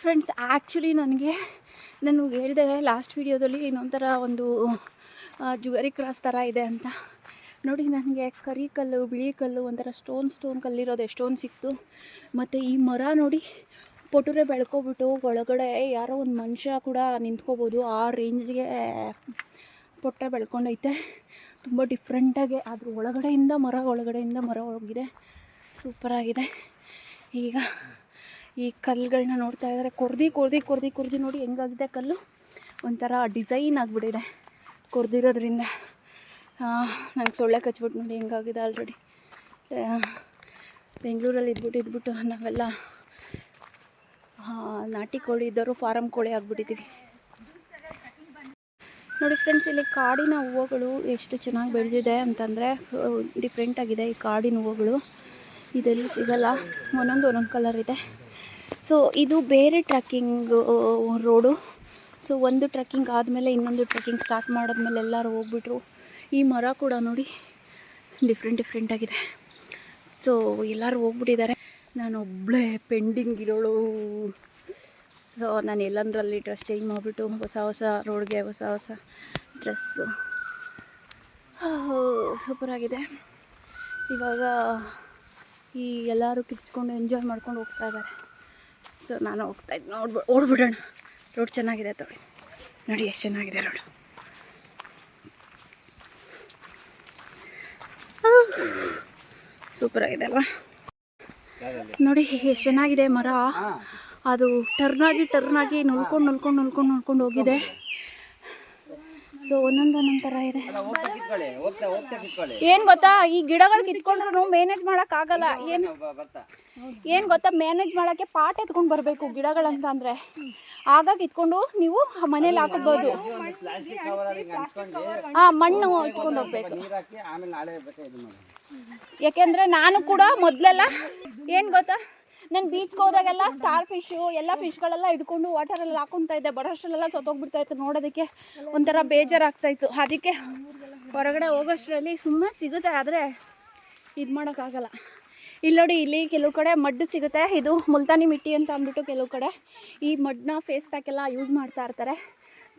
Friends actually ನನಗೆ ನಾನು ಹೇಳಿದೆ ಲಾಸ್ಟ್ ವೀಡಿಯೋದಲ್ಲಿ ಇನ್ನೊಂಥರ ಒಂದು ಜುಗರಿ ಕ್ರಾಸ್ ಥರ ಇದೆ ಅಂತ. ನೋಡಿ ನನಗೆ ಕರಿ ಕಲ್ಲು, ಬಿಳಿ ಕಲ್ಲು ಒಂಥರ ಸ್ಟೋನ್ ಸ್ಟೋನ್ ಕಲ್ಲಿರೋದು ಎಷ್ಟೊಂದು ಸಿಕ್ತು. ಮತ್ತು ಈ ಮರ ನೋಡಿ ಪೊಟುರೆ ಬೆಳ್ಕೊಬಿಟ್ಟು ಒಳಗಡೆ ಯಾರೋ ಒಂದು ಮನುಷ್ಯ ಕೂಡ ನಿಂತ್ಕೋಬೋದು. ಆ ರೇಂಜ್ಗೆ ಪೊಟ್ಟೆ ಬೆಳ್ಕೊಂಡೈತೆ. ತುಂಬ ಡಿಫ್ರೆಂಟಾಗಿ ಅದ್ರ ಒಳಗಡೆಯಿಂದ ಮರ ಒಳಗಡೆಯಿಂದ ಮರ ಹೋಗಿದೆ. ಸೂಪರಾಗಿದೆ ಈಗ ಈ ಕಲ್ಲುಗಳನ್ನ ನೋಡ್ತಾ ಇದ್ದಾರೆ ಕೊರ್ದಿ ಕೊರ್ದಿ ಕೊರ್ದಿ ಕೊರ್ದಿ ನೋಡಿ ಹೆಂಗಾಗಿದೆ ಕಲ್ಲು. ಒಂಥರ ಡಿಸೈನ್ ಆಗಿಬಿಟ್ಟಿದೆ ಕೊರ್ದಿರೋದ್ರಿಂದ. ನಂಗೆ ಸೊಳ್ಳೆ ಕಚ್ಬಿಟ್ಟು ನೋಡಿ ಹೆಂಗಾಗಿದೆ ಆಲ್ರೆಡಿ ಬೆಂಗಳೂರಲ್ಲಿ ಇದ್ಬಿಟ್ಟು ಇದ್ಬಿಟ್ಟು ನಾವೆಲ್ಲ ನಾಟಿ ಕೋಳಿ ಇದ್ದವರು ಫಾರಮ್ ಕೋಳಿ ಆಗಿಬಿಟ್ಟಿದ್ದೀವಿ ನೋಡಿ ಫ್ರೆಂಡ್ಸ್ ಇಲ್ಲಿ ಕಾಡಿನ ಹೂವುಗಳು ಎಷ್ಟು ಚೆನ್ನಾಗಿ ಬೆಳೆದಿದೆ ಅಂತಂದರೆ ಡಿಫ್ರೆಂಟಾಗಿದೆ ಈ ಕಾಡಿನ ಹೂವುಗಳು. ಇದೆಲ್ಲೂ ಸಿಗಲ್ಲ. ಒಂದೊಂದು ಒಂದೊಂದು ಕಲರ್ ಇದೆ. ಸೊ ಇದು ಬೇರೆ ಟ್ರಕ್ಕಿಂಗ್ ರೋಡು ಸೊ ಒಂದು ಟ್ರಕ್ಕಿಂಗ್ ಆದಮೇಲೆ ಇನ್ನೊಂದು ಟ್ರಕ್ಕಿಂಗ್ ಸ್ಟಾರ್ಟ್ ಮಾಡಿದ್ಮೇಲೆ ಎಲ್ಲರೂ ಹೋಗ್ಬಿಟ್ರು. ಈ ಮರ ಕೂಡ ನೋಡಿ ಡಿಫ್ರೆಂಟ್ ಡಿಫ್ರೆಂಟಾಗಿದೆ ಸೊ ಎಲ್ಲರೂ ಹೋಗ್ಬಿಟ್ಟಿದ್ದಾರೆ. ನಾನು ಒಬ್ಬಳೇ ಪೆಂಡಿಂಗ್ ಇರೋಳು ಸೊ ನಾನು ಎಲ್ಲಂದ್ರಲ್ಲಿ ಡ್ರೆಸ್ ಚೇಂಜ್ ಮಾಡಿಬಿಟ್ಟು ಹೊಸ ಹೊಸ ರೋಡ್ಗೆ ಹೊಸ ಹೊಸ ಡ್ರೆಸ್ಸು ಸೂಪರಾಗಿದೆ ಇವಾಗ ಈ ಎಲ್ಲರೂ ಕಿರ್ಚ್ಕೊಂಡು ಎಂಜಾಯ್ ಮಾಡ್ಕೊಂಡು ಹೋಗ್ತಾ ಇದ್ದಾರೆ. ಸೊ ನಾನು ಹೋಗ್ತಾ ಇದ್ದೆ ನೋಡ್ಬಿಡ್ ಓಡ್ಬಿಡೋಣ. ರೋಡ್ ಚೆನ್ನಾಗಿದೆ ತೊಗೊಳ್ಳಿ ನೋಡಿ ಎಷ್ಟು ಚೆನ್ನಾಗಿದೆ ರೋಡು. ಸೂಪರಾಗಿದೆ ಅಲ್ವಾ? ನೋಡಿ ಎಷ್ಟು ಚೆನ್ನಾಗಿದೆ ಮರ. ಅದು ಟರ್ನ್ ಆಗಿ ಟರ್ನ್ ಆಗಿ ನುಲ್ಕೊಂಡು ನುಲ್ಕೊಂಡು ನುಲ್ಕೊಂಡು ನುಲ್ಕೊಂಡು ಹೋಗಿದೆ. ಸೊ ಒಂದೊಂದು ಒಂದೊಂದು ಥರ ಇದೆ ಏನು ಗೊತ್ತಾ? ಈ ಗಿಡಗಳು ಕಿತ್ಕೊಂಡ್ರು ಮ್ಯಾನೇಜ್ ಮಾಡೋಕ್ಕಾಗಲ್ಲ. ಏನು ಏನು ಗೊತ್ತಾ? ಮ್ಯಾನೇಜ್ ಮಾಡೋಕ್ಕೆ ಪಾಟ್ ಎತ್ಕೊಂಡು ಬರಬೇಕು ಗಿಡಗಳಂತ ಅಂದರೆ. ಆಗ ಕಿತ್ಕೊಂಡು ನೀವು ಮನೇಲಿ ಹಾಕೋಬಹುದು ಹಾಂ ಮಣ್ಣು ಇಟ್ಕೊಂಡು ಹೋಗ್ಬೇಕು. ಯಾಕೆಂದರೆ ನಾನು ಕೂಡ ಮೊದಲೆಲ್ಲ ಏನು ಗೊತ್ತಾ? ನಾನು ಬೀಚ್ಗೆ ಹೋದಾಗೆಲ್ಲ ಸ್ಟಾರ್ ಫಿಶು ಎಲ್ಲ ಫಿಶ್ಗಳೆಲ್ಲ ಹಿಡ್ಕೊಂಡು ವಾಟರಲ್ಲಿ ಹಾಕೊತಾ ಇದ್ದೆ. ಬರೋಷ್ಟರಲ್ಲೆಲ್ಲ ಸತ್ತೋಗ್ಬಿಡ್ತಾ ಇತ್ತು. ನೋಡೋದಕ್ಕೆ ಒಂಥರ ಬೇಜಾರಾಗ್ತಾ ಇತ್ತು. ಅದಕ್ಕೆ ಹೊರಗಡೆ ಹೋಗೋಷ್ಟರಲ್ಲಿ ಸುಮ್ಮನೆ ಸಿಗುತ್ತೆ, ಆದರೆ ಇದು ಮಾಡೋಕ್ಕಾಗಲ್ಲ. ಇಲ್ಲಿ ನೋಡಿ, ಇಲ್ಲಿ ಕೆಲವು ಕಡೆ ಮಡ್ಡು ಸಿಗುತ್ತೆ. ಇದು ಮುಲ್ತಾನಿ ಮಿಟ್ಟಿ ಅಂತ ಅಂದ್ಬಿಟ್ಟು ಕೆಲವು ಕಡೆ ಈ ಮಡ್ನ ಫೇಸ್ ಪ್ಯಾಕ್ ಎಲ್ಲ ಯೂಸ್ ಮಾಡ್ತಾ ಇರ್ತಾರೆ.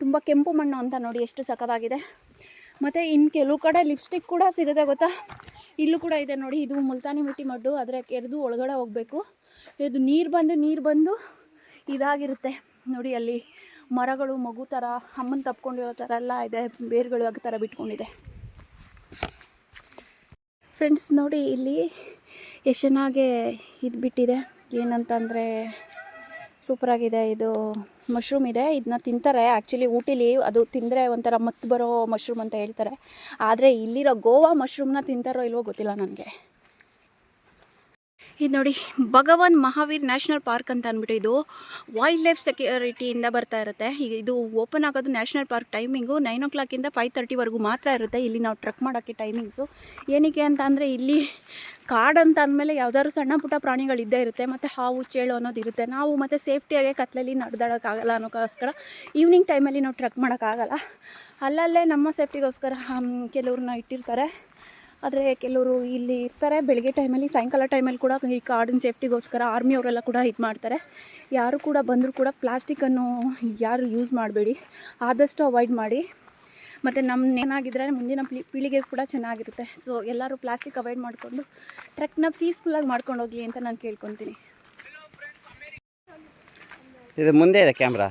ತುಂಬ ಕೆಂಪು ಮಣ್ಣು ಅಂತ ನೋಡಿ ಎಷ್ಟು ಸಖತ್ತಾಗಿದೆ. ಮತ್ತು ಇನ್ನು ಕೆಲವು ಕಡೆ ಲಿಪ್ಸ್ಟಿಕ್ ಕೂಡ ಸಿಗುತ್ತೆ ಗೊತ್ತಾ? ಇಲ್ಲೂ ಕೂಡ ಇದೆ ನೋಡಿ, ಇದು ಮುಲ್ತಾನಿ ಮಿಟ್ಟಿ ಮಡ್ಡು. ಅದರ ಕೆರೆದು ಒಳಗಡೆ ಹೋಗಬೇಕು. ಇದು ನೀರು ಬಂದು ನೀರು ಬಂದು ಇದಾಗಿರುತ್ತೆ. ನೋಡಿ, ಅಲ್ಲಿ ಮರಗಳು, ಮಗು ಥರ ಅಮ್ಮನ ತಪ್ಕೊಂಡಿರೋ ಥರ ಎಲ್ಲ ಇದೆ. ಬೇರುಗಳು ಆಗ ಥರ ಬಿಟ್ಕೊಂಡಿದೆ. ಫ್ರೆಂಡ್ಸ್ ನೋಡಿ, ಇಲ್ಲಿ ಎಷ್ಟು ಚೆನ್ನಾಗೆ ಇದು ಬಿಟ್ಟಿದೆ. ಏನಂತಂದರೆ ಸೂಪರಾಗಿದೆ ಇದು ಮಶ್ರೂಮ್ ಇದೆ. ಇದನ್ನ ತಿಂತಾರೆ. ಆ್ಯಕ್ಚುಲಿ ಊಟಿಲಿ ಅದು ತಿಂದರೆ ಒಂಥರ ಮತ್ತು ಬರೋ ಮಶ್ರೂಮ್ ಅಂತ ಹೇಳ್ತಾರೆ. ಆದರೆ, ಇಲ್ಲಿರೋ ಗೋವಾ ಮಶ್ರೂಮ್ನ ತಿಂತಾರೋ ಇಲ್ವೋ ಗೊತ್ತಿಲ್ಲ ನನಗೆ. ಇದು ನೋಡಿ, ಭಗವಾನ್ ಮಹಾವೀರ್ ನ್ಯಾಷನಲ್ ಪಾರ್ಕ್ ಅಂತ ಅಂದ್ಬಿಟ್ಟು ಇದು ವೈಲ್ಡ್ ಲೈಫ್ ಸೆಕ್ಯೂರಿಟಿಯಿಂದ ಬರ್ತಾ ಇರುತ್ತೆ. ಇದು ಓಪನ್ ಆಗೋದು ನ್ಯಾಷನಲ್ ಪಾರ್ಕ್ ಟೈಮಿಂಗು ನೈನ್ ಓ ಕ್ಲಾಕಿಂದ ಫೈವ್ ತರ್ಟಿವರೆಗೂ ಮಾತ್ರ ಇರುತ್ತೆ. ಇಲ್ಲಿ ನಾವು ಟ್ರಕ್ ಮಾಡೋಕ್ಕೆ ಟೈಮಿಂಗ್ಸು ಏನಕ್ಕೆ ಅಂತ ಅಂದರೆ ಇಲ್ಲಿ ಕಾಡಂತ ಅಂದಮೇಲೆ ಯಾವ್ದಾದ್ರು ಸಣ್ಣ ಪುಟ್ಟ ಪ್ರಾಣಿಗಳು ಇದ್ದೇ ಇರುತ್ತೆ. ಮತ್ತು ಹಾವು, ಚೇಳು ಅನ್ನೋದು ಇರುತ್ತೆ. ನಾವು ಮತ್ತು ಸೇಫ್ಟಿಯಾಗಿ ಕತ್ಲಲ್ಲಿ ನಡೆದಾಡೋಕ್ಕಾಗಲ್ಲ ಅನ್ನೋಕ್ಕೋಸ್ಕರ ಈವ್ನಿಂಗ್ ಟೈಮಲ್ಲಿ ನಾವು ಟ್ರಕ್ ಮಾಡೋಕ್ಕಾಗಲ್ಲ ಅಲ್ಲಲ್ಲೇ ನಮ್ಮ ಸೇಫ್ಟಿಗೋಸ್ಕರ ಕೆಲವ್ರನ್ನ ಇಟ್ಟಿರ್ತಾರೆ. ಆದರೆ ಕೆಲವರು ಇಲ್ಲಿ ಇರ್ತಾರೆ. ಬೆಳಗ್ಗೆ ಟೈಮಲ್ಲಿ ಸಾಯಂಕಾಲ ಟೈಮಲ್ಲಿ ಕೂಡ ಈ ಕಾಡಿನ ಸೇಫ್ಟಿಗೋಸ್ಕರ ಆರ್ಮಿಯವರೆಲ್ಲ ಕೂಡ ಇದು ಮಾಡ್ತಾರೆ. ಯಾರು ಕೂಡ ಬಂದರೂ ಕೂಡ ಪ್ಲಾಸ್ಟಿಕ್ಕನ್ನು ಯಾರು ಯೂಸ್ ಮಾಡಬೇಡಿ. ಆದಷ್ಟು ಅವಾಯ್ಡ್ ಮಾಡಿ. ಮತ್ತು ನಮ್ಮ ಏನಾಗಿದ್ರೆ ಮುಂದಿನ ಪೀಳಿ ಪೀಳಿಗೆ ಕೂಡ ಚೆನ್ನಾಗಿರುತ್ತೆ. ಸೊ ಎಲ್ಲರೂ ಪ್ಲಾಸ್ಟಿಕ್ ಅವಾಯ್ಡ್ ಮಾಡಿಕೊಂಡು ಟ್ರಕ್ನ ಪೀಸ್ಫುಲ್ಲಾಗಿ ಮಾಡ್ಕೊಂಡು ಹೋಗಲಿ ಅಂತ ನಾನು ಕೇಳ್ಕೊತೀನಿ. ಇದು ಮುಂದೆ ಇದೆ ಕ್ಯಾಮ್ರಾ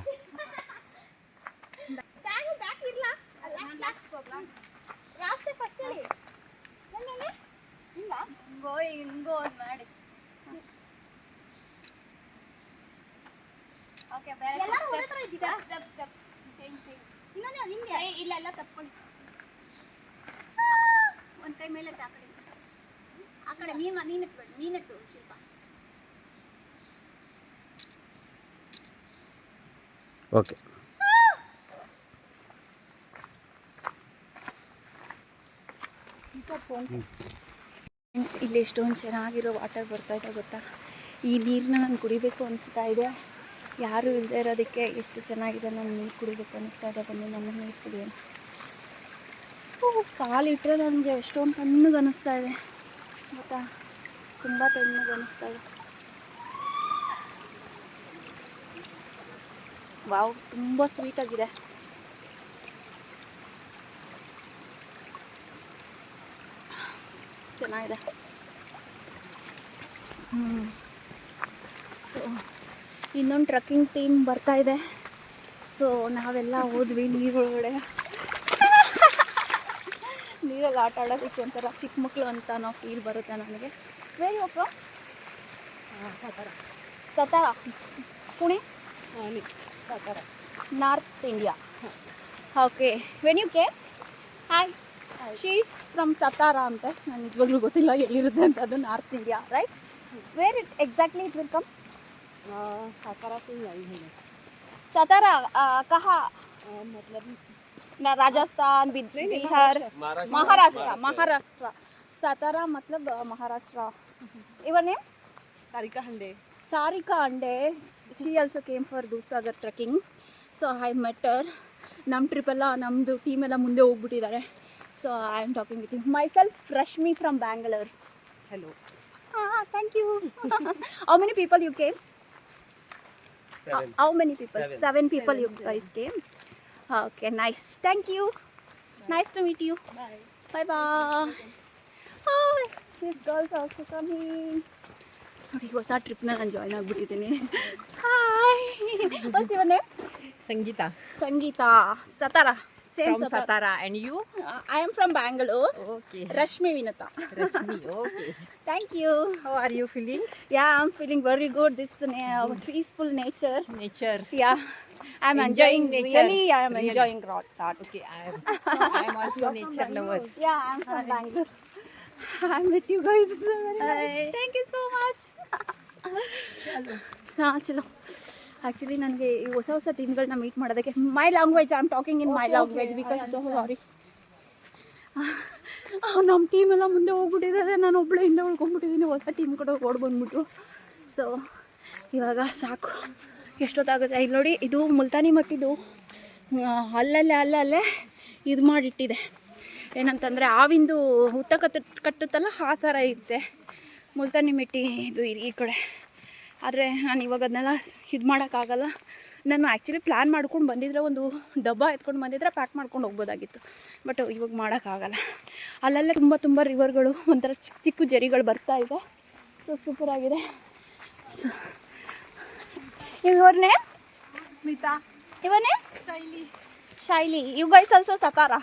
ಇಲ್ಲ ಎಲ್ಲ ತಪ್ಕೊಳ್ಳಿ. ಒಂದು ಕೈ ಮೇಲೆ ಆ ಕಡೆ. ಆ ಕಡೆ ನೀನು ಶಿಲ್ಪ. ಓಕೆ. ಫ್ರೆಂಡ್ಸ್ ಇಲ್ಲಿ ಎಷ್ಟೊಂದು ಚೆನ್ನಾಗಿರೋ ವಾಟರ್ ಬರ್ತಾ ಇದೆ ಗೊತ್ತಾ? ಈ ನೀರನ್ನ ನಾನು ಕುಡಿಬೇಕು ಅನಿಸ್ತಾ ಇದೆ? ಯಾರು ಇಲ್ಲದೆ ಇರೋದಕ್ಕೆ ಎಷ್ಟು ಚೆನ್ನಾಗಿದೆ ನಾನು ನೀರು ಕುಡಿಬೇಕು ಅನಿಸ್ತಾ ಇದೆ, ಬಂದು ನಾನು ನೀರು ಕುಡಿಯೋಣ ಕಾಲಿಟ್ಟರೆ ನನಗೆ ಎಷ್ಟೊಂದು ತಣ್ಣಗೆ ಅನ್ನಿಸ್ತಾ ಇದೆ. ಗೊತ್ತಾ? ತುಂಬ ತಣ್ಣಗೆ ಅನ್ನಿಸ್ತಾ ಇದೆ. ವಾವ್, ತುಂಬ ಸ್ವೀಟಾಗಿದೆ ಚೆನ್ನಾಗಿದೆ. ಹ್ಞೂ ಇನ್ನೊಂದು ಟ್ರಕ್ಕಿಂಗ್ ಟೀಮ್ ಬರ್ತಾ ಇದೆ. ಸೊ ನಾವೆಲ್ಲ ಹೋದ್ವಿ ನೀರೊಳಗಡೆ. ನೀರಲ್ಲಿ ಆಟ ಆಡೋದಕ್ಕೆ ಒಂಥರ ಚಿಕ್ಕ ಮಕ್ಕಳು ಅಂತ ನಾವು ಫೀಲ್ ಬರುತ್ತೆ ನನಗೆ. ವೇರಿ ಅಪ್ಪ Satara. Pune? Satara. North India okay when you K hi she's from Satara ಅಂತ. ನಾನು ನಿಜವಾಗ್ಲೂ ಗೊತ್ತಿಲ್ಲ ಎಲ್ಲಿರುತ್ತೆ ಅಂತ. ಅದು north India right where it exactly it will come Satara से ही आई हूँ मैं सतारा अ, कहाँ अ, मतलब ना राजस्थान बिद- बिहार महाराष्ट्र महाराष्ट्र सतारा मतलब अ, Maharashtra your name Sarika Hande Sarika Hande she also came for Dudhsagar trekking so I met ನಮ್ಮ ಟ್ರಿಪ್ಪೆಲ್ಲ ನಮ್ಮದು ಟೀಮ್ ಎಲ್ಲ ಮುಂದೆ ಹೋಗ್ಬಿಟ್ಟಿದ್ದಾರೆ so I am talking with you myself Rashmi from Bangalore hello ಹಾಂ thank you how many people you came Seven. How, how many people? Seven, Seven people Seven. you guys came. Okay, nice. Thank you. Bye. Nice to meet you. Bye. Bye bye. Oh, these girls also coming. ನೋಡಿ ಹೊಸ ಟ್ರಿಪ್ನ ನಾನು join ಆಗಿಬಿಟ್ಟಿದ್ದೀನಿ Hi. What's your name? Sangeeta Sangeeta Satara. Same from Sapar. Satara. And you? Uh, I am from Bangalore. Okay. Rashmi Vinata. Rashmi, okay. Thank you. How are you feeling? Yeah, I'm feeling very good. This is uh, peaceful nature. Nature. Yeah. I'm enjoying, enjoying nature. Really, I am really. enjoying rot. Okay, I am. I am also nature lover. Yeah, I'm from Bangalore. I met you guys. Very nice. Thank you so much. चलो हाँ chalo. Actually ನನಗೆ ಈ ಹೊಸ ಹೊಸ ಟೀಮ್ಗಳನ್ನ meet ಮಾಡೋದಕ್ಕೆ my language I am talking in my language because sorry ನಮ್ಮ team ಎಲ್ಲ ಮುಂದೆ ಹೋಗ್ಬಿಟ್ಟಿದ್ದಾರೆ. ನಾನು ಒಬ್ಬಳೆ ಹಿಂದೆ ಉಳ್ಕೊಂಡ್ಬಿಟ್ಟಿದ್ದೀನಿ. ಹೊಸ ಟೀಮ್ ಕೂಡ ಓಡ್ ಬಂದ್ಬಿಟ್ರು. ಸೊ ಇವಾಗ ಸಾಕು. ಎಷ್ಟೊತ್ತಾಗುತ್ತೆ? ಇಲ್ಲಿ ನೋಡಿ ಇದು ಮುಲ್ತಾನಿ ಮಟ್ಟಿದು ಅಲ್ಲಲ್ಲೇ ಅಲ್ಲಲ್ಲೇ ಇದು ಮಾಡಿಟ್ಟಿದೆ. ಏನಂತಂದರೆ ಆವಿಂದು ಹುತ್ತ ಕತ್ತ ಕಟ್ಟುತ್ತಲ್ಲ ಆ ಥರ ಇರುತ್ತೆ ಮುಲ್ತಾನಿ ಮಿಟ್ಟಿ ಇದು ಈ ಕಡೆ. ಆದರೆ ನಾನು ಇವಾಗ ಅದನ್ನೆಲ್ಲ ಇದು ಮಾಡೋಕ್ಕಾಗಲ್ಲ ನಾನು ಆ್ಯಕ್ಚುಲಿ ಪ್ಲ್ಯಾನ್ ಮಾಡ್ಕೊಂಡು ಬಂದಿದ್ರೆ ಒಂದು ಡಬ್ಬ ಎತ್ಕೊಂಡು ಬಂದಿದ್ರೆ ಪ್ಯಾಕ್ ಮಾಡ್ಕೊಂಡು ಹೋಗ್ಬೋದಾಗಿತ್ತು. ಬಟ್ ಇವಾಗ ಮಾಡೋಕ್ಕಾಗಲ್ಲ ಅಲ್ಲಲ್ಲೇ ತುಂಬ ತುಂಬ ರಿವರ್ಗಳು ಒಂಥರ ಚಿಕ್ಕ ಚಿಕ್ಕ ಜರಿಗಳು ಬರ್ತಾ ಇದೆ. ಸೊ ಸೂಪರಾಗಿದೆ ಸೊ ಇವ್ರನ್ನೇ ಸ್ಮಿತಾ. ಇವನೇ Shaili. Shaili. You guys also Satara?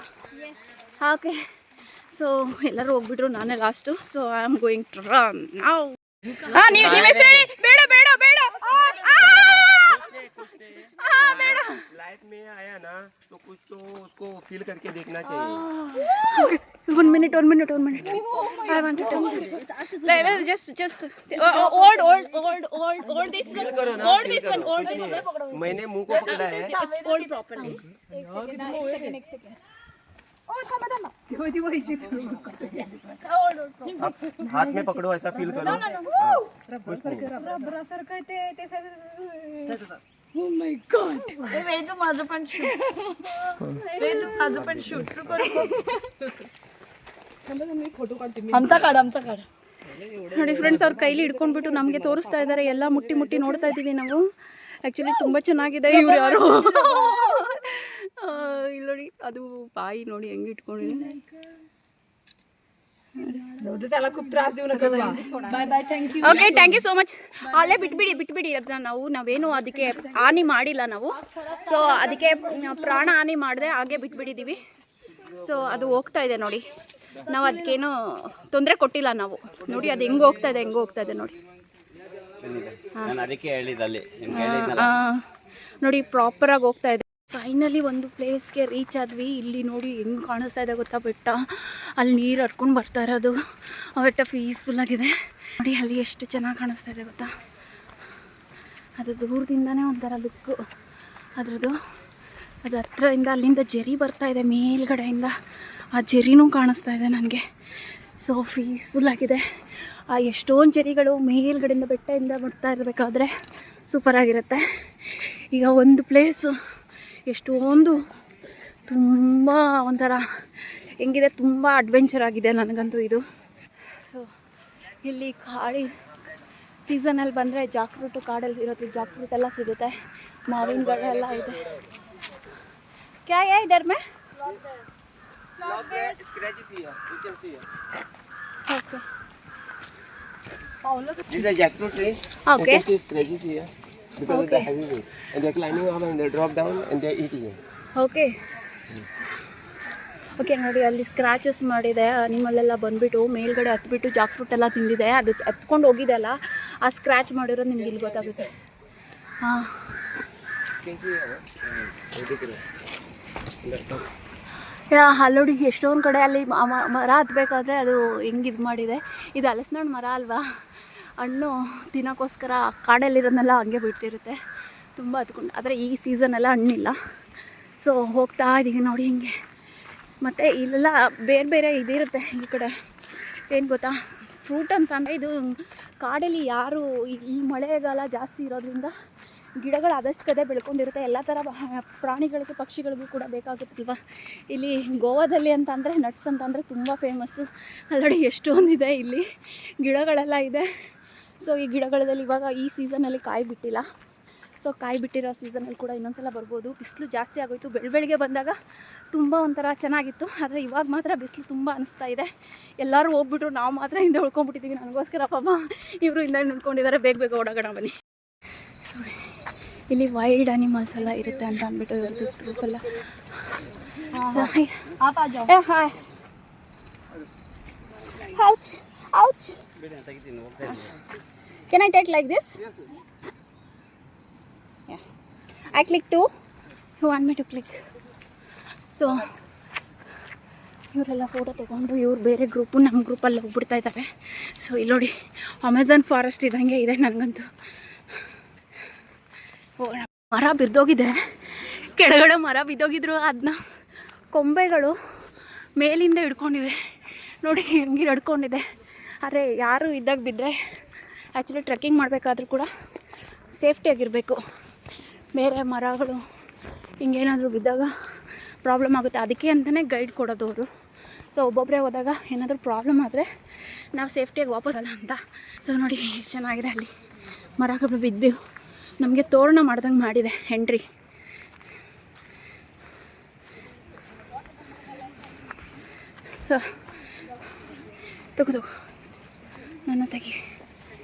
Okay so ಎಲ್ಲರೂ ಹೋಗ್ಬಿಟ್ರು ನಾನೇ last so I am going to run ನಾವು लाइफ में आया ना तो कुछ तो उसको फील करके देखना चाहिए मैंने मुँह को पकड़ा है हाथ में पकड़ो ऐसा फील करो हाँ, कुछ नहीं वेदू माझं पण शूट वेदू माझं पण शूट आमचा काढ आमचा काढ ನೋಡಿ ಫ್ರೆಂಡ್ಸ್ ಅವ್ರ ಕೈಲಿ ಹಿಡ್ಕೊಂಡ್ಬಿಟ್ಟು ನಮಗೆ ತೋರಿಸ್ತಾ ಇದ್ದಾರೆ ಎಲ್ಲ ಮುಟ್ಟಿ ಮುಟ್ಟಿ ನೋಡ್ತಾ ಇದ್ದೀವಿ ನಾವು ಆ್ಯಕ್ಚುಲಿ ತುಂಬ ಚೆನ್ನಾಗಿದೆ ಇವ್ರು ಯಾರು ಆ, ಇಲ್ಲಿ ನೋಡಿ ಅದು ಬಾಯಿ ನೋಡಿ ಹೆಂಗೆ ಇಟ್ಕೊಂಡಿದೆ okay thank you so much ಅಲ್ಲೇ ಬಿಟ್ಬಿಡಿ ಬಿಟ್ಬಿಡಿ ಅದನ್ನ ನಾವು ನಾವೇನು ಅದಕ್ಕೆ ಹಾನಿ ಮಾಡಿಲ್ಲ ನಾವು. ಸೊ ಅದಕ್ಕೆ ಪ್ರಾಣ ಹಾನಿ ಮಾಡಿದೆ ಹಾಗೆ ಬಿಟ್ಬಿಟ್ಟಿದ್ದೀವಿ ಸೊ ಅದು ಹೋಗ್ತಾ ಇದೆ ನೋಡಿ. ನಾವು ಅದಕ್ಕೇನು ತೊಂದರೆ ಕೊಟ್ಟಿಲ್ಲ ನಾವು. ನೋಡಿ ಅದು ಹೆಂಗೆ ಹೋಗ್ತಾ ಇದೆ ಹೆಂಗೆ ಹೋಗ್ತಾ ಇದೆ ನೋಡಿ. ನಾನು ಅದಕ್ಕೆ ನೋಡಿ ಪ್ರಾಪರಾಗಿ ಹೋಗ್ತಾ ಇದೆ. ಫೈನಲಿ ಒಂದು ಪ್ಲೇಸ್ಗೆ ರೀಚ್ ಆದ್ವಿ. ಇಲ್ಲಿ ನೋಡಿ ಹೆಂಗೆ ಕಾಣಿಸ್ತಾ ಇದೆ ಗೊತ್ತಾ? ಬೆಟ್ಟ. ಅಲ್ಲಿ ನೀರು ಹರ್ಕೊಂಡು ಬರ್ತಾ ಇರೋದು. ಆ ಬೆಟ್ಟ ಪೀಸ್ಫುಲ್ ಆಗಿದೆ. ನೋಡಿ ಅಲ್ಲಿ ಎಷ್ಟು ಚೆನ್ನಾಗಿ ಕಾಣಿಸ್ತಾ ಇದೆ ಗೊತ್ತಾ? ಅದು ದೂರದಿಂದನೇ ಒಂಥರ ಲುಕ್ಕು ಅದ್ರದ್ದು, ಅದು ಹತ್ರದಿಂದ ಅಲ್ಲಿಂದ ಜರಿ ಬರ್ತಾ ಇದೆ, ಮೇಲ್ಗಡೆಯಿಂದ. ಆ ಜರಿನೂ ಕಾಣಿಸ್ತಾ ಇದೆ ನನಗೆ. ಸೊ ಪೀಸ್ಫುಲ್ ಆಗಿದೆ. ಆ ಎಷ್ಟೊಂದು ಜರಿಗಳು ಮೇಲ್ಗಡೆಯಿಂದ ಬೆಟ್ಟದಿಂದ ಬರ್ತಾ ಇರಬೇಕಾದ್ರೆ ಸೂಪರಾಗಿರುತ್ತೆ ಈಗ ಒಂದು ಪ್ಲೇಸು ಎಷ್ಟೊಂದು ತುಂಬ ಒಂಥರ ಹೆಂಗಿದೆ ತುಂಬ ಅಡ್ವೆಂಚರ್ ಆಗಿದೆ ನನಗಂತೂ ಇದು. ಸೊ ಇಲ್ಲಿ ಕಾಡಿ ಸೀಸನಲ್ಲಿ ಬಂದರೆ ಜಾಕ್ ಫ್ರೂಟು ಕಾಡಲ್ಲಿ ಇರೋದು ಜಾಕ್ ಫ್ರೂಟ್ ಎಲ್ಲ ಸಿಗುತ್ತೆ. ಮಾವಿನಗಳೆಲ್ಲ ಇದೆ. ಕ್ಯಾ ಯಾ ಇದರ್ May? Okay. Okay okay okay. of the heavy weight. And they're climbing up and they drop okay ನೋಡಿ ಅಲ್ಲಿ ಸ್ಕ್ರಾಚಸ್ ಮಾಡಿದೆ. ಅನಿಮಲ್ಲೆಲ್ಲ ಬಂದುಬಿಟ್ಟು ಮೇಲ್ಗಡೆ ಹತ್ಬಿಟ್ಟು ಜಾಕ್ ಫ್ರೂಟ್ ಎಲ್ಲ ತಿಂದಿದೆ. ಅದು ಹತ್ಕೊಂಡು ಹೋಗಿದೆ ಅಲ್ಲ? ಆ ಸ್ಕ್ರ್ಯಾಚ್ ಮಾಡಿರೋದು ನಿಮಗೆ ಇಲ್ಲಿ ಗೊತ್ತಾಗುತ್ತೆ. ಹಾಂ. ಅಲ್ಲೋಡಿ ಎಷ್ಟೊಂದು ಕಡೆ ಅಲ್ಲಿ ಮರ ಹತ್ಬೇಕಾದ್ರೆ ಅದು ಹೆಂಗೆ ಇದು ಮಾಡಿದೆ? ಇದು ಅಲಸ್ನಾಡು ಮರ ಅಲ್ವಾ? ಹಣ್ಣು ತಿನ್ನೋಕ್ಕೋಸ್ಕರ ಕಾಡಲ್ಲಿರೋದನ್ನೆಲ್ಲ ಹಂಗೆ ಬಿಟ್ಟಿರುತ್ತೆ. ತುಂಬ ಹತ್ಕೊಂಡು ಆದರೆ ಈ ಸೀಸನೆಲ್ಲ ಹಣ್ಣಿಲ್ಲ. ಸೊ ಹೋಗ್ತಾ ಇದ್ದೀವಿ ನೋಡಿ ಹಿಂಗೆ. ಮತ್ತು ಇಲ್ಲೆಲ್ಲ ಬೇರೆ ಬೇರೆ ಇದಿರುತ್ತೆ ಈ ಕಡೆ. ಏನು ಗೊತ್ತಾ? ಫ್ರೂಟ್ ಅಂತ ಅಂದರೆ ಇದು ಕಾಡಲ್ಲಿ ಯಾರು ಈ- ಮಳೆಗಾಲ ಜಾಸ್ತಿ ಇರೋದ್ರಿಂದ ಗಿಡಗಳು ಆದಷ್ಟು ಕದೆ ಬೆಳ್ಕೊಂಡಿರುತ್ತೆ. ಎಲ್ಲ ಥರ ಪ್ರಾಣಿಗಳಿಗೂ ಪಕ್ಷಿಗಳಿಗೂ ಕೂಡ ಬೇಕಾಗುತ್ತಲ್ವ ಇಲ್ಲಿ ಗೋವಾದಲ್ಲಿ ಅಂತ ಅಂದರೆ, ನಟ್ಸ್ ಅಂತಂದರೆ ತುಂಬ ಫೇಮಸ್ಸು ಅಲ್ಲಡಿ ಎಷ್ಟೊಂದಿದೆ ಇಲ್ಲಿ. ಗಿಡಗಳೆಲ್ಲ ಇದೆ. ಸೊ ಈ ಗಿಡಗಳಲ್ಲಿ ಇವಾಗ ಈ ಸೀಸನಲ್ಲಿ ಕಾಯಿ ಬಿಟ್ಟಿಲ್ಲ. ಸೊ ಕಾಯಿ ಬಿಟ್ಟಿರೋ ಸೀಸನಲ್ಲಿ ಕೂಡ ಇನ್ನೊಂದ್ಸಲ ಬರ್ಬೋದು. ಬಿಸಿಲು ಜಾಸ್ತಿ ಆಗೋಯಿತು. ಬೆಳಬೆಳಗ್ಗೆ ಬಂದಾಗ ತುಂಬ ಒಂಥರ ಚೆನ್ನಾಗಿತ್ತು. ಆದರೆ ಇವಾಗ ಮಾತ್ರ ಬಿಸಿಲು ತುಂಬ ಅನಿಸ್ತಾ ಇದೆ. ಎಲ್ಲರೂ ಹೋಗ್ಬಿಟ್ರು. ನಾವು ಮಾತ್ರ ಹಿಂದೆ ಉಳ್ಕೊಂಡ್ಬಿಟ್ಟಿದ್ದೀವಿ ನನಗೋಸ್ಕರ ಪಾಪ ಇವರು ಹಿಂದೆ ನೋಡ್ಕೊಂಡಿದ್ದಾರೆ ಬೇಗ ಬೇಗ ಓಡಾಗೋಣ ಬನ್ನಿ. ಇಲ್ಲಿ ವೈಲ್ಡ್ ಅನಿಮಲ್ಸ್ ಎಲ್ಲ ಇರುತ್ತೆ ಅಂತ ಅಂದ್ಬಿಟ್ಟು ಇವ್ರದ್ದು ಗ್ರೂಪೆಲ್ಲ hi can I take like this I click to you want me to click so ಇವರೆಲ್ಲ ಫೋಟೋ ತೊಗೊಂಡು ಇವ್ರು ಬೇರೆ ಗ್ರೂಪು ನಮ್ಮ ಗ್ರೂಪಲ್ಲಿ ಹೋಗ್ಬಿಡ್ತಾ ಇದ್ದಾರೆ ಸೊ ಇಲ್ಲಿ ನೋಡಿ ಅಮೆಝಾನ್ ಫಾರೆಸ್ಟ್ ಇದ್ದಂಗೆ ಇದೆ ನನಗಂತೂ ಮರ ಬಿದ್ದೋಗಿದೆ. ಕೆಳಗಡೆ ಮರ ಬಿದ್ದೋಗಿದ್ರು ಅದನ್ನ ಕೊಂಬೆಗಳು ಮೇಲಿಂದ ಹಿಡ್ಕೊಂಡಿದೆ ನೋಡಿ ಹೆಂಗೆ ಹಿಡ್ಕೊಂಡಿದೆ. ಆದರೆ ಯಾರು ಇದ್ದಾಗ ಬಿದ್ದರೆ ಆ್ಯಕ್ಚುಲಿ ಟ್ರೆಕ್ಕಿಂಗ್ ಮಾಡಬೇಕಾದ್ರೂ ಕೂಡ ಸೇಫ್ಟಿಯಾಗಿರಬೇಕು ಬೇರೆ ಮರಗಳು ಹಿಂಗೇನಾದರೂ ಬಿದ್ದಾಗ ಪ್ರಾಬ್ಲಮ್ ಆಗುತ್ತೆ. ಅದಕ್ಕೆ ಅಂತಲೇ ಗೈಡ್ ಕೊಡೋದು ಅವರು. ಸೊ ಒಬ್ಬೊಬ್ಬರೇ ಹೋದಾಗ ಏನಾದರೂ ಪ್ರಾಬ್ಲಮ್ ಆದರೆ ನಾವು ಸೇಫ್ಟಿಯಾಗಿ ವಾಪಸ್ ಅಲ್ಲ ಅಂತ. ಸೊ ನೋಡಿ, ಎಷ್ಟು ಚೆನ್ನಾಗಿದೆ ಅಲ್ಲಿ. ಮರಗಳು ಬಿದ್ದು ನಮಗೆ ತೋರಣ ಮಾಡ್ದಂಗೆ ಮಾಡಿದೆ ಎಂಟ್ರಿ ಸೊ ತಗೋ ತಗೋ. ನನ್ನ ತೆಗಿ.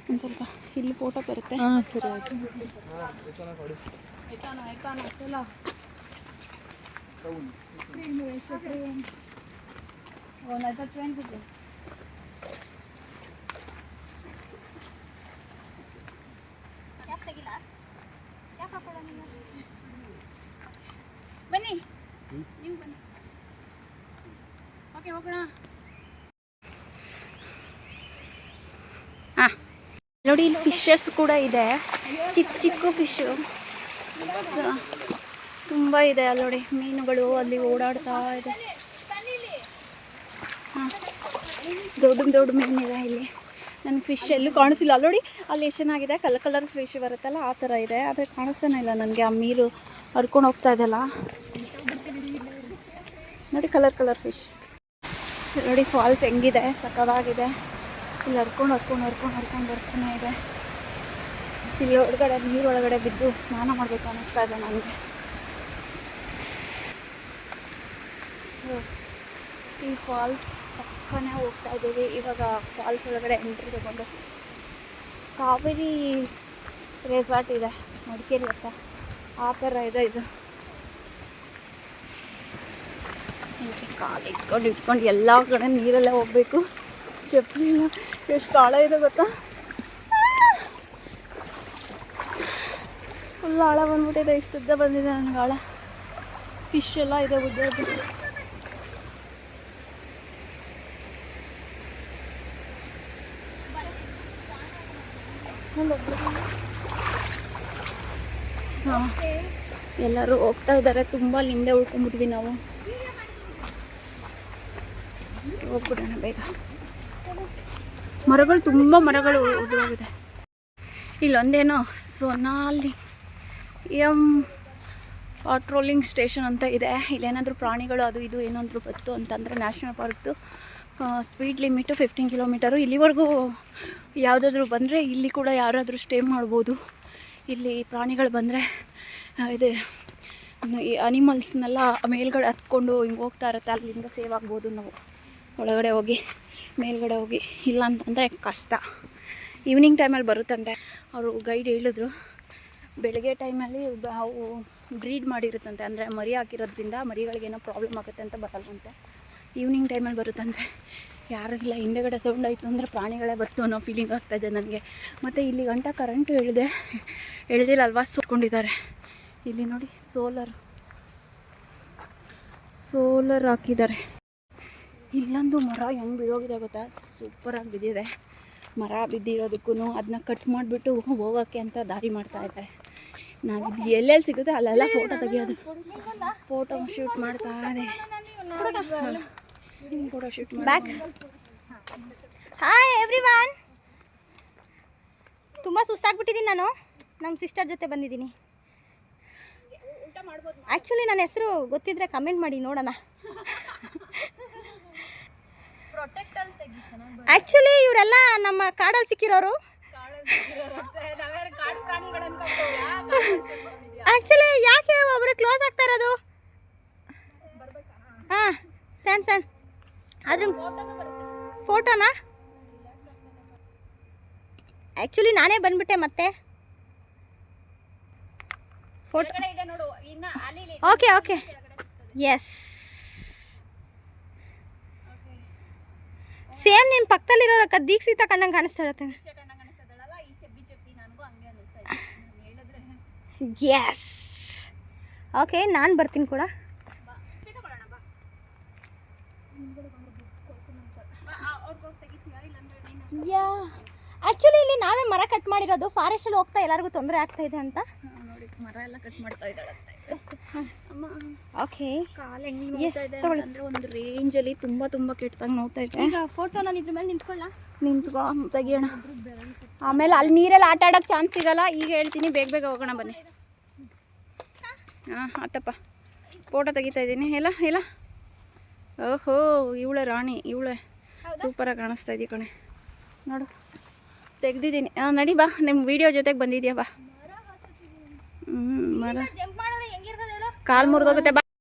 ಒಂದು ಸ್ವಲ್ಪ ಇಲ್ಲಿ ಫೋಟೋ ಬರುತ್ತೆ. ಹಾಂ ಸರಿ ಆಯಿತು. ಬನ್ನಿ ನೀವು ಬನ್ನಿ ಓಕೆ ಹೋಗೋಣ ಹಾಂ ನೋಡಿ, ಇಲ್ಲಿ ಫಿಶಸ್ ಕೂಡ ಇದೆ. ಚಿಕ್ಕ ಚಿಕ್ಕ ಫಿಶು ಸೊ, ತುಂಬ ಇದೆ ಅಲ್ಲಿ ಮೀನುಗಳು ಅಲ್ಲಿ ಓಡಾಡ್ತಾ ಇದೆ. ಹಾಂ, ದೊಡ್ಡ ದೊಡ್ಡ ಮೀನಿದೆ ಇಲ್ಲಿ. ನನ್ನ ಫಿಶ್ ಎಲ್ಲೂ ಕಾಣಿಸಿಲ್ಲ. ಅಲ್ಲಿ ಅಲ್ಲಿ ಎಷ್ಟು ಚೆನ್ನಾಗಿದೆ ಕಲರ್ ಕಲರ್ ಫಿಶ್ ಬರುತ್ತಲ್ಲ, ಆ ಥರ ಇದೆ. ಆದರೆ ಕಾಣಿಸ್ತಾನೆ ಇಲ್ಲ ನನಗೆ, ಆ ಮೀರು ಹರ್ಕೊಂಡು ಹೋಗ್ತಾ ಇದೆಯಲ್ಲ ನೋಡಿ, ಕಲರ್ ಕಲರ್ ಫಿಶ್ ನೋಡಿ ಫಾಲ್ಸ್ ಹೆಂಗಿದೆ ಸಕ್ಕದಾಗಿದೆ ಇಲ್ಲಿ ಹರ್ಕೊಂಡು ಹರ್ಕೊಂಡು ಹರ್ಕೊಂಡು ಹರ್ಕೊಂಡು ಬರ್ತಾನೆ ಇದೆ. ಇಲ್ಲಿ ಒಳಗಡೆ ನೀರೊಳಗಡೆ ಬಿದ್ದು ಸ್ನಾನ ಮಾಡಬೇಕು ಅನ್ನಿಸ್ತಾ ಇದೆ ನನಗೆ. ಸೊ ಈ ಫಾಲ್ಸ್ ಪಕ್ಕನೇ ಹೋಗ್ತಾ ಇದ್ದೀವಿ. ಇವಾಗ ಫಾಲ್ಸ್ ಒಳಗಡೆ ಎಂಟ್ರಿ ತಗೊಂಡು. ಕಾವೇರಿ ರೆಸಾರ್ಟ್ ಇದೆ. ಮಡಿಕೇರಿ ಹತ್ರ. ಆ ಥರ ಇದೆ ಇದು. ಕಾಲು ಇಟ್ಕೊಂಡು ಇಟ್ಕೊಂಡು ಎಲ್ಲ ಕಡೆ ನೀರಲ್ಲೇ ಹೋಗಬೇಕು. ಚಪ್ಪಲಿ ಎಷ್ಟು ಆಳ ಇದೆ ಗೊತ್ತಾ? ಫುಲ್ ಆಳ ಬಂದ್ಬಿಟ್ಟಿದೆ, ಇಷ್ಟುದ್ದ ಬಂದಿದೆ ನನಗೆ ಆಳ. ಫಿಶ್ ಎಲ್ಲ ಇದೆ ಉದ್ದದ್ದು ಸೊ, ಎಲ್ಲರೂ ಹೋಗ್ತಾ ಇದ್ದಾರೆ, ತುಂಬ ಲಿಂದೆ ಉಳ್ಕೊಂಡ್ಬಿಟ್ವಿ ನಾವು. ಹೋಗ್ಬಿಡೋಣ ಬೇಗ. ಮರಗಳು ತುಂಬ ಮರಗಳು ಉದುರೋಗಿದೆ. ಇಲ್ಲೊಂದೇನೋ ಸೊನಾಲಿ ಎಂ ಪಾಟ್ರೋಲಿಂಗ್ ಸ್ಟೇಷನ್ ಅಂತ ಇದೆ. ಇಲ್ಲೇನಾದರೂ ಪ್ರಾಣಿಗಳು ಅದು ಇದು ಏನಾದರೂ ಬತ್ತು ಅಂತಂದರೆ national park speed limit fifteen kilometre ಇಲ್ಲಿವರೆಗೂ ಯಾವುದಾದ್ರೂ ಬಂದರೆ ಇಲ್ಲಿ ಕೂಡ ಯಾರಾದರೂ ಸ್ಟೇ ಮಾಡ್ಬೋದು. ಇಲ್ಲಿ ಪ್ರಾಣಿಗಳು ಬಂದರೆ ಇದು ಈ ಅನಿಮಲ್ಸ್ನೆಲ್ಲ ಮೇಲ್ಗಡೆ ಹತ್ಕೊಂಡು ಹಿಂಗೆ ಹೋಗ್ತಾ ಇರುತ್ತೆ. ಅಲ್ಲಿಂದ ಸೇವ್ ಆಗ್ಬೋದು ನಾವು. ಒಳಗಡೆ ಹೋಗಿ. ಮೇಲ್ಗಡೆ ಹೋಗಿ ಇಲ್ಲ ಅಂತಂದರೆ ಕಷ್ಟ ಈವ್ನಿಂಗ್ ಟೈಮಲ್ಲಿ ಬರುತ್ತಂತೆ. ಅವರು ಗೈಡ್ ಹೇಳಿದ್ರು. ಬೆಳಗ್ಗೆ ಟೈಮಲ್ಲಿ ಅವು ಬ್ರೀಡ್ ಮಾಡಿರುತ್ತಂತೆ. ಅಂದರೆ ಮರಿ ಹಾಕಿರೋದ್ರಿಂದ ಮರಿಗಳಿಗೇನೋ ಪ್ರಾಬ್ಲಮ್ ಆಗುತ್ತೆ ಅಂತ ಬರಲ್ಲಂತೆ ಈವ್ನಿಂಗ್ ಟೈಮಲ್ಲಿ ಬರುತ್ತಂತೆ. ಇಲ್ಲ, ಹಿಂದೆಗಡೆ ಸೌಂಡ್ ಆಯಿತು ಅಂದರೆ ಪ್ರಾಣಿಗಳೇ ಬತ್ತು ಅನ್ನೋ ಫೀಲಿಂಗ್ ಆಗ್ತಾಯಿದೆ ನನಗೆ. ಮತ್ತು ಇಲ್ಲಿ ಗಂಟ ಕರೆಂಟು ಎಳೆದೆ ಎಳೆದಿಲ್ಲಲ್ವಾ ಸುಟ್ಕೊಂಡಿದ್ದಾರೆ ಇಲ್ಲಿ ನೋಡಿ ಸೋಲರ್ ಸೋಲರ್ ಹಾಕಿದ್ದಾರೆ. ಇಲ್ಲೊಂದು ಮರ ಹೆಂಗೆ ಬಿದ್ದೋಗಿದೆ ಗೊತ್ತಾ? ಸೂಪರಾಗಿ ಬಿದ್ದಿದೆ. ಮರ ಬಿದ್ದಿರೋದಕ್ಕೂ ಅದನ್ನ ಕಟ್ ಮಾಡಿಬಿಟ್ಟು ಹೋಗೋಕ್ಕೆ ಅಂತ ದಾರಿ ಮಾಡ್ತಾ ಇದ್ದಾರೆ. ನಾವು ಎಲ್ಲೆಲ್ಲಿ ಸಿಗುತ್ತೆ ಅಲ್ಲೆಲ್ಲ ಫೋಟೋ ತೆಗಿಯೋದು. ಫೋಟೋ ಶೂಟ್ ಮಾಡ್ತಾ ಇದೆ. Photo shoot back hi every ತುಂಬ ಸುಸ್ತಾಗ್ಬಿಟ್ಟಿದ್ದೀನಿ ನಾನು. ನಮ್ಮ ಸಿಸ್ಟರ್ ಜೊತೆ ಬಂದಿದ್ದೀನಿ ಆ್ಯಕ್ಚುಲಿ ನನ್ನ ಹೆಸರು ಗೊತ್ತಿದ್ರೆ ಕಮೆಂಟ್ ಮಾಡಿ ನೋಡೋಣ. ಆ್ಯಕ್ಚುಲಿ ಇವರೆಲ್ಲ ನಮ್ಮ ಕಾಡಲ್ಲಿ ಸಿಕ್ಕಿರೋರು. ಆ್ಯಕ್ಚುಲಿ ಯಾಕೆ ಒಬ್ರು ಕ್ಲೋಸ್ ಆಗ್ತಾ ಇರೋದು? ಹಾಂ ಸ್ಟ್ಯಾಂಡ್ ಸ್ಟ್ಯಾಂಡ್ ಅದ್ರ ಫೋಟೋನಾ ಆಕ್ಚುಲಿ ನಾನೇ ಬಂದ್ಬಿಟ್ಟೆ ಮತ್ತೆ. Photo okay okay yes same ನಿಮ್ಮ ಪಕ್ಕದಲ್ಲಿರೋ ದೀಕ್ಷಿತ ಕಣ್ಣಂಗೆ ಕಾಣಿಸ್ತಾ ಇರತ್ತೆ ಎಸ್ ಓಕೆ ನಾನು ಬರ್ತೀನಿ ಕೂಡ. ಯಾ ಆ್ಯಕ್ಚುಲಿ ಇಲ್ಲಿ ನಾವೇ ಮರ ಕಟ್ ಮಾಡಿರೋದು. ಫಾರೆಸ್ಟಲ್ಲಿ ಹೋಗ್ತಾ ಎಲ್ಲರಿಗೂ ತೊಂದರೆ ಆಗ್ತಾ ಇದೆ ಅಂತ. ಮರ ಎಲ್ಲ ಕಟ್ ಮಾಡ್ತಾ ಇದ್ದಾಳೆ ಅಮ್ಮ ಓಕೆ ಕಾಲು ಹೆಂಗೆ ನೋಡ್ತಾ ಇದೆ ಅಂದ್ರೆ ಒಂದು ರೇಂಜಲ್ಲಿ ತುಂಬಾ ತುಂಬ ಕೆಟ್ಟದಾಗ ನೋಡ್ತಾ ಇದೆ ಈಗ ಫೋಟೋ ನಾನು ಇದ್ರ ಮೇಲೆ ನಿಂತ್ಕೊಳ್ಳ? ನಿಂತ್ಕೊ ತೆಗಿಯೋಣ. ಆಮೇಲೆ ಅಲ್ಲಿ ನೀರಲ್ಲಿ ಆಟ ಆಡೋಕ್ಕೆ ಚಾನ್ಸ್ ಸಿಗಲ್ಲ. ಈಗ ಹೇಳ್ತೀನಿ ಬೇಗ ಬೇಗ ಹೋಗೋಣ ಬನ್ನಿ. ಹಾ ಆತಪ್ಪ. ಫೋಟೋ ತೆಗಿತಾ ಇದ್ದೀನಿ. ಎಲ್ಲ ಎಲ್ಲ ಓಹೋ ಇವಳೆ ರಾಣಿ ಇವಳೆ. ಸೂಪರಾಗಿ ಕಾಣಿಸ್ತಾ ಇದೀಯ ಕಣೆ. ನೋಡು. ತೆಗ್ದಿದ್ದೀನಿ. ಹಾಂ ನಡಿ ಬಾ. ನಿಮ್ಮ ವಿಡಿಯೋ ಜೊತೆಗೆ ಬಂದಿದ್ಯಾ ಬಾ. ಮರ. ಕಾಲು ಮುರಿದೋಗುತ್ತೆ ಬಾ.